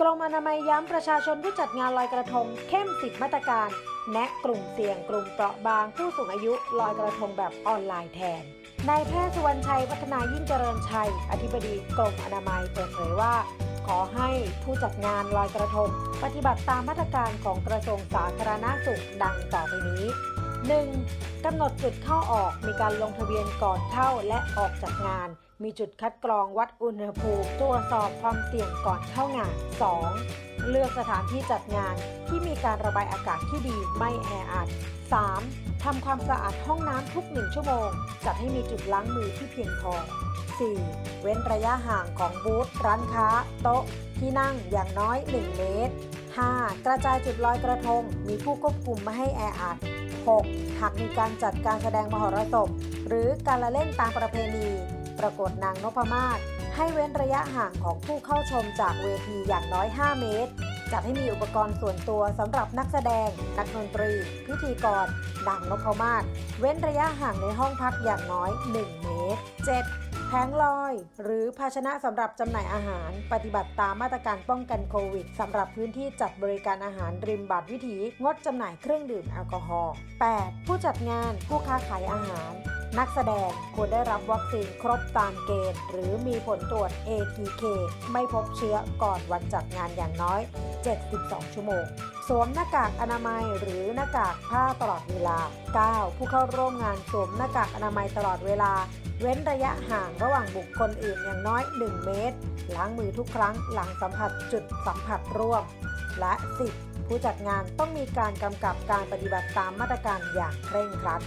กรมอนามัยย้ำประชาชนผู้จัดงานลอยกระทง เข้มสิบมาตรการ แนะกลุ่มเสี่ยงกลุ่มเปราะบางผู้สูงอายุลอยกระทงแบบออนไลน์แทนนายแพทย์สุวรรณชัยวัฒนายิ่งเจริญชัย อธิบดีกรมอนามัยเปิดเผยว่า ขอให้ผู้จัดงานลอยกระทง ปฏิบัติตามมาตรการของกระทรวงสาธารณาสุขดังต่อไปนี้ 1. กำหนดจุดเข้าออกมีการลงทะเบียนก่อนเข้าและออกจากงาน มีจุดคัดกรองวัดอุณหภูมิตรวจสอบความเสี่ยงก่อนเข้างาน 2. เลือกสถานที่จัดงานที่มีการระบายอากาศที่ดีไม่แออัด 3. ทำความสะอาดห้องน้ำทุก 1 ชั่วโมง จัดให้มีจุดล้างมือที่เพียงพอ 4. เว้นระยะห่างของบูธร้านค้า โต๊ะ ที่นั่งอย่างน้อย 1 เมตร 5. กระจายจุดลอยกระทง มีผู้ควบคุมไม่ให้แออัด 6. หากมีการจัดการแสดงมหรสพ หรือการละเล่นตามประเพณี ประกวดนางนพมาศให้เว้นระยะห่างของผู้เข้าชมจากเวทีอย่างน้อย 5 เมตร จัดให้มีอุปกรณ์ส่วนตัวสำหรับนักแสดง นักดนตรี พิธีกรดังนพมาศเว้นระยะห่างในห้องพักอย่างน้อย 1 เมตร 7. แผงลอย หรือภาชนะสำหรับจำหน่ายอาหาร ปฏิบัติตามมาตรการป้องกันโควิดสำหรับพื้นที่จัดบริการอาหารริมบาดวิถีงดจำหน่ายเครื่องดื่มแอลกอฮอล์ 8. ผู้จัดงานผู้ค้าขายอาหาร นักแสดงควรได้รับวัคซีนครบตามเกณฑ์ หรือมีผลตรวจ ATK ไม่พบเชื้อก่อนวันจัดงานอย่างน้อย 72 ชั่วโมง สวมหน้ากากอนามัยหรือหน้ากากผ้าตลอดเวลา 9. ผู้เข้าร่วมงานสวมหน้ากากอนามัยตลอดเวลา เว้นระยะห่างระหว่างบุคคลอื่นอย่างน้อย 1 เมตร ล้างมือทุกครั้งหลังสัมผัสจุดสัมผัสร่วม และ 10. ผู้จัดงานต้องมีการกำกับการปฏิบัติตามมาตรการอย่างเคร่งครัด